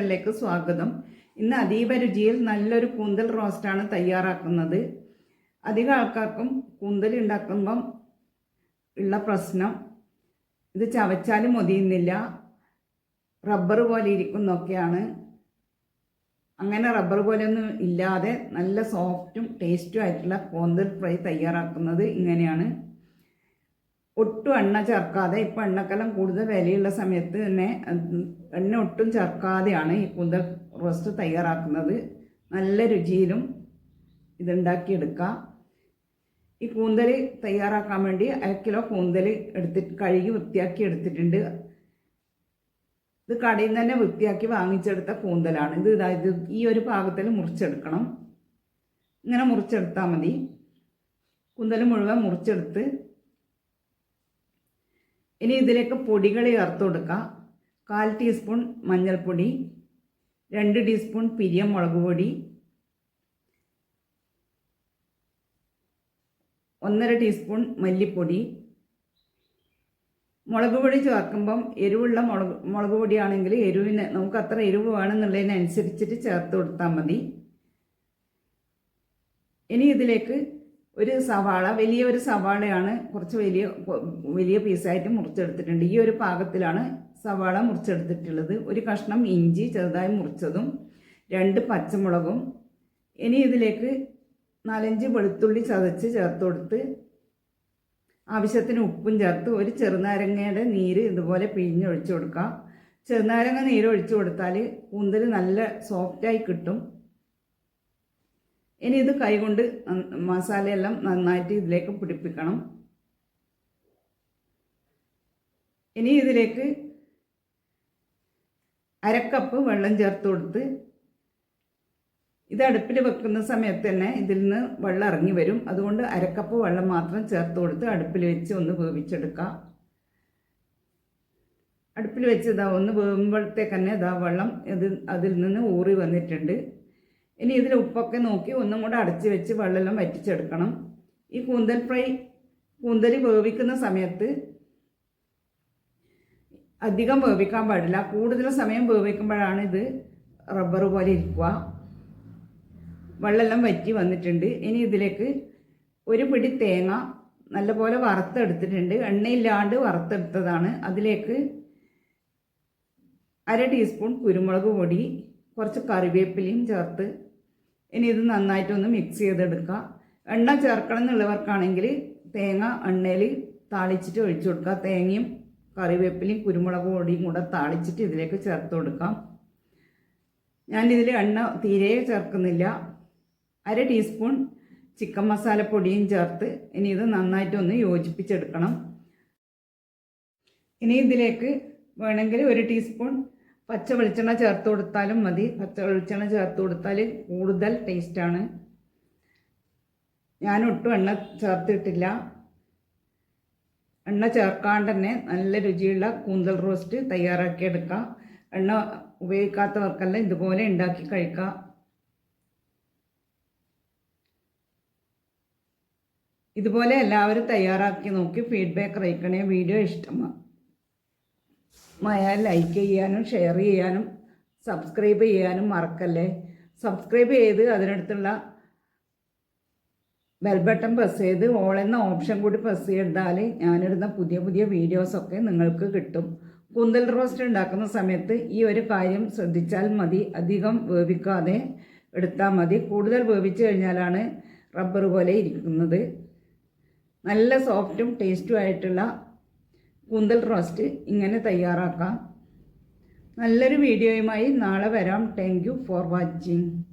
കിച്ചണിലേക്ക് സ്വാഗതം. ഇന്ന് അതീവ രുചിയിൽ നല്ലൊരു കൂന്തൽ റോസ്റ്റാണ് തയ്യാറാക്കുന്നത്. അധികം ആൾക്കാർക്കും കൂന്തൽ ഉണ്ടാക്കുമ്പം ഉള്ള പ്രശ്നം ഇത് ചവച്ചാലും മൊതിയുന്നില്ല. റബ്ബർ പോലെ ഇരിക്കുന്നൊക്കെയാണ്. അങ്ങനെ റബ്ബർ പോലെയൊന്നും ഇല്ലാതെ നല്ല സോഫ്റ്റും ടേസ്റ്റും ആയിട്ടുള്ള കൂന്തൽ ഫ്രൈ തയ്യാറാക്കുന്നത് ഇങ്ങനെയാണ്. ഒട്ടും എണ്ണ ചേർക്കാതെ ഇപ്പൊ എണ്ണക്കെല്ലാം കൂടുതൽ വിലയുള്ള സമയത്ത് തന്നെ എണ്ണ ഒട്ടും ചേർക്കാതെയാണ് ഈ കുന്തൽ റോസ്റ്റ് തയ്യാറാക്കുന്നത്. നല്ല രുചിയിലും ഇതുണ്ടാക്കിയെടുക്കാം. ഈ കൂന്തൽ തയ്യാറാക്കാൻ വേണ്ടി അര കിലോ കൂന്തൽ എടുത്തിട്ട് കഴുകി വൃത്തിയാക്കി എടുത്തിട്ടുണ്ട്. ഇത് കടയിൽ നിന്ന് തന്നെ വൃത്തിയാക്കി വാങ്ങിച്ചെടുത്ത കൂന്തലാണ്. ഇത് ഇതായത് ഈ ഒരു പാകത്തിൽ മുറിച്ചെടുക്കണം. ഇങ്ങനെ മുറിച്ചെടുത്താൽ മതി. കൂന്തൽ മുഴുവൻ മുറിച്ചെടുത്ത് ഇനി ഇതിലേക്ക് പൊടികൾ ചേർത്ത് കൊടുക്കാം. കാൽ ടീസ്പൂൺ മഞ്ഞൾപ്പൊടി രണ്ട് ടീസ്പൂൺ പിരിയം മുളക് പൊടി ഒന്നര ടീസ്പൂൺ മല്ലിപ്പൊടി. മുളക് പൊടി ചേർക്കുമ്പം എരിവുള്ള മുളക് മുളക് പൊടിയാണെങ്കിൽ എരിവിന് നമുക്ക് അത്ര എരിവ് വേണമെന്നുള്ളതിനനുസരിച്ചിട്ട് ചേർത്ത് കൊടുത്താൽ മതി. ഇനി ഇതിലേക്ക് ഒരു സവാള വലിയ ഒരു സവാളയാണ് കുറച്ച് വലിയ വലിയ പീസായിട്ട് മുറിച്ചെടുത്തിട്ടുണ്ട്. ഈ ഒരു പാകത്തിലാണ് സവാള മുറിച്ചെടുത്തിട്ടുള്ളത്. ഒരു കഷ്ണം ഇഞ്ചി ചെറുതായി മുറിച്ചതും രണ്ട് പച്ചമുളകും. ഇനി ഇതിലേക്ക് നാലഞ്ച് വെളുത്തുള്ളി ചതച്ച് ചേർത്ത് കൊടുത്ത് ആവശ്യത്തിന് ഉപ്പും ചേർത്ത് ഒരു ചെറുനാരങ്ങയുടെ നീര് ഇതുപോലെ പിഴിഞ്ഞൊഴിച്ചു കൊടുക്കാം. ചെറുനാരങ്ങ നീര് ഒഴിച്ചു കൊടുത്താൽ കൂന്തൽ നല്ല സോഫ്റ്റായി കിട്ടും. ഇനി ഇത് കൈകൊണ്ട് മസാലയെല്ലാം നന്നായിട്ട് ഇതിലേക്ക് പിടിപ്പിക്കണം. ഇനി ഇതിലേക്ക് അരക്കപ്പ് വെള്ളം ചേർത്ത് കൊടുത്ത് ഇത് അടുപ്പിൽ വെക്കുന്ന സമയത്ത് തന്നെ ഇതിൽ നിന്ന് വെള്ളം ഇറങ്ങി വരും. അതുകൊണ്ട് അരക്കപ്പ് വെള്ളം മാത്രം ചേർത്ത് കൊടുത്ത് അടുപ്പിൽ വെച്ച് ഒന്ന് വേവിച്ചെടുക്കാം. അടുപ്പിൽ വെച്ച് ഇതാ ഒന്ന് വേവുമ്പോഴത്തേക്ക് തന്നെ ഇതാ വെള്ളം ഇത് അതിൽ നിന്ന് ഊറി വന്നിട്ടുണ്ട്. ഇനി ഇതിൽ ഉപ്പൊക്കെ നോക്കി ഒന്നും കൂടെ അടച്ച് വെച്ച് വെള്ളമെല്ലാം വറ്റിച്ചെടുക്കണം. ഈ കൂന്തൽ ഫ്രൈ കൂന്തൽ വേവിക്കുന്ന സമയത്ത് അധികം വേവിക്കാൻ പാടില്ല. കൂടുതൽ സമയം വേവിക്കുമ്പോഴാണ് ഇത് റബ്ബർ പോലെ ഇരിക്കുക. വെള്ളമെല്ലാം വറ്റി വന്നിട്ടുണ്ട്. ഇനി ഇതിലേക്ക് ഒരു പിടി തേങ്ങ നല്ലപോലെ വറുത്തെടുത്തിട്ടുണ്ട്. എണ്ണയില്ലാണ്ട് വറുത്തെടുത്തതാണ്. അതിലേക്ക് അര ടീസ്പൂൺ കുരുമുളക് പൊടി കുറച്ച് കറിവേപ്പിലയും ചേർത്ത് ഇനി ഇത് നന്നായിട്ടൊന്ന് മിക്സ് ചെയ്തെടുക്കുക. എണ്ണ ചേർക്കണം എന്നുള്ളവർക്കാണെങ്കിൽ തേങ്ങ എണ്ണയിൽ താളിച്ചിട്ട് ഒഴിച്ചു കൊടുക്കുക. തേങ്ങയും കറിവേപ്പിലയും കുരുമുളക് പൊടിയും കൂടെ താളിച്ചിട്ട് ഇതിലേക്ക് ചേർത്ത് കൊടുക്കാം. ഞാനിതിൽ എണ്ണ തീരെ ചേർക്കുന്നില്ല. അര ടീസ്പൂൺ ചിക്കൻ മസാലപ്പൊടിയും ചേർത്ത് ഇനി ഇത് നന്നായിട്ടൊന്ന് യോജിപ്പിച്ചെടുക്കണം. ഇനി ഇതിലേക്ക് വേണമെങ്കിൽ ഒരു ടീസ്പൂൺ പച്ച വെളിച്ചെണ്ണ ചേർത്ത് കൊടുത്താലും മതി. പച്ച വെളിച്ചെണ്ണ ചേർത്ത് കൊടുത്താൽ കൂടുതൽ ടേസ്റ്റാണ് ഞാൻ ഒട്ടും എണ്ണ ചേർത്തിട്ടില്ല. എണ്ണ ചേർക്കാണ്ട് തന്നെ നല്ല രുചിയുള്ള കൂന്തൽ റോസ്റ്റ് തയ്യാറാക്കിയെടുക്കാം എണ്ണ ഉപയോഗിക്കാത്തവർക്കെല്ലാം ഇതുപോലെ ഉണ്ടാക്കി കഴിക്കാം. ഇതുപോലെ എല്ലാവരും തയ്യാറാക്കി നോക്കി ഫീഡ്ബാക്ക് അറിയിക്കണേ. വീഡിയോ ഇഷ്ടമായാൽ ലൈക്ക് ചെയ്യാനും ഷെയർ ചെയ്യാനും സബ്സ്ക്രൈബ് ചെയ്യാനും മറക്കല്ലേ? സബ്സ്ക്രൈബ് ചെയ്ത് അതിനടുത്തുള്ള ബെൽ ബട്ടൺ പ്രസ് ചെയ്ത് ഓൾ എന്ന ഓപ്ഷൻ കൂടി പ്രസ് ചെയ്താൽ ഞാനിടുന്ന പുതിയ പുതിയ വീഡിയോസൊക്കെ നിങ്ങൾക്ക് കിട്ടും. കുന്തൽ റോസ്റ്റ് ഉണ്ടാക്കുന്ന സമയത്ത് ഈ ഒരു കാര്യം ശ്രദ്ധിച്ചാൽ മതി. അധികം വേവിക്കാതെ എടുത്താൽ മതി. കൂടുതൽ വേവിച്ച് കഴിഞ്ഞാലാണ് റബ്ബർ പോലെ ഇരിക്കുന്നത്. നല്ല സോഫ്റ്റും ടേസ്റ്റും ആയിട്ടുള്ള കൂന്തൽ റോസ്റ്റ് ഇങ്ങനെ തയ്യാറാക്കാം. നല്ലൊരു വീഡിയോയുമായി നാളെ വരാം. Thank for watching